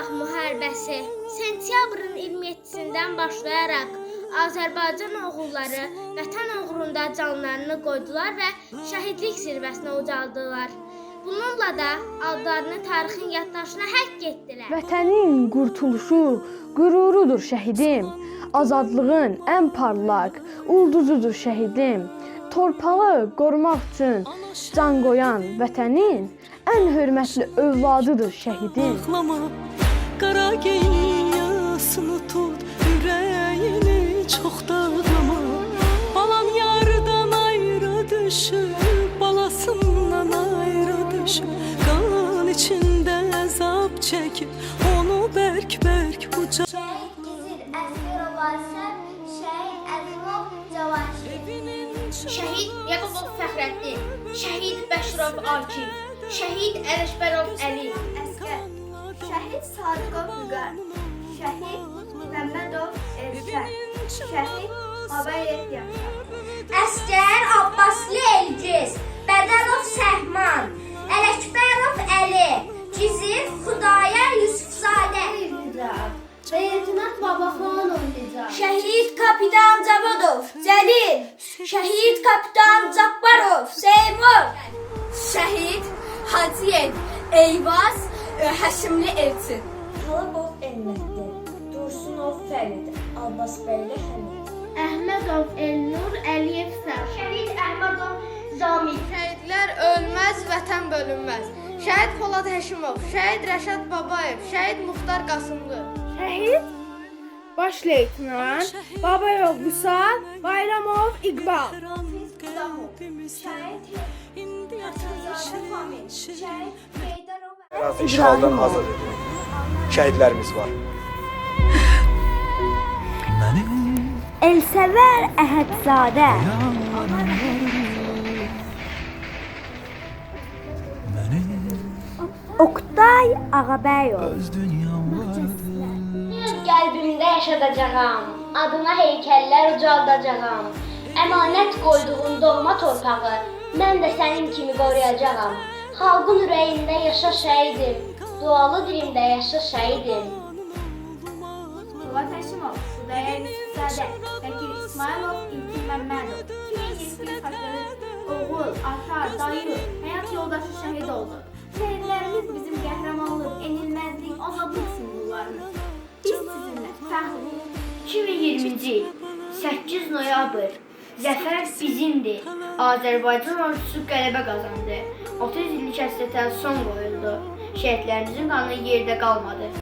müharibəsi sentyabrın 27-sindən başlayaraq Azərbaycan oğulları vətən uğrunda canlarını qoydular və şəhidlik zirvəsinə ucaldılar. Bununla da adlarını tarixin yaddaşına həkk etdilər. Vətənin qurtuluşu qürurudur şəhidim. Azadlığın ən parlaq ulduzudur şəhidim. Torpağı qorumaq üçün can qoyan vətənin ən hörmətli övladıdır şəhidim. Ağlama, qara geyin yasını tut, ürəyini çox dağlama. Balam yardan ayrı düşüb, balasından ayrı düşüb. Qan içində əzab çəkib, onu Şehit Əzimov Cavaş. Şəhid Yaqubov Fəxrəddin, Şəhid Bəşirov Akif, Şəhid Ələkbərov Əli, Babayev Yaşar. Əskər Abbaslı Elgiz, Bədənov Səhman, Ələkbərov Əli, Gizir Xudayar Yusufzadə. Leytenant Babaxanov. Şəhid kapitan Cavodov, Cəlil. Şəhid kapitan Cabbarov, Seymur. Şəhid Hacıyev, Eyvaz, Həşimli Elçin. Talabov Elmətdin, Dursunov Fərid, Abbasbəyli Həmid. Əhmədov Elnur Əliyev Sər. Şəhid Əhmədov Zami. Şəhidlər ölməz, vətən bölünməz. Şəhid Polad Həşimov, Şəhid Rəşad Babayev, Şəhid Muxtar Qasımlı. Şəhid Baş leytenant Babayov Vüsal Bayramov İqbal Ərazi işğaldan azad edilen şəhidlərimiz var. Elsəvər Əhədzadə. Oktay Ağabəyov. Qəlbimdə yaşadacağam, adına heykəllər ucaldacağam. Əmanət qoyduğun doğma torpağı mən də sənin kimi qoruyacağam. Xalqın ürəyində yaşa şəhidim, dualı dilimdə yaşa şəhidim. Fuat Həşimov, Xudayar Yusufzadə, Vəkil İsmailov, İlkin Məmmədov. 2021 faktörü oğul, ata, dayı, həyat yoldaşı şəhid oldu. Şəhidlərimiz bizim qəhrəmanlıq, enilməzlik, azadlıq simvollarımız. Biz sizinlə fəxr 2020-ci il 8 noyabr Zəfər bizimdir. Azərbaycan ordusu qələbə qazandı. 30 illik həsrətə son qoyuldu. Şəhidlərimizin qanı yerdə qalmadı.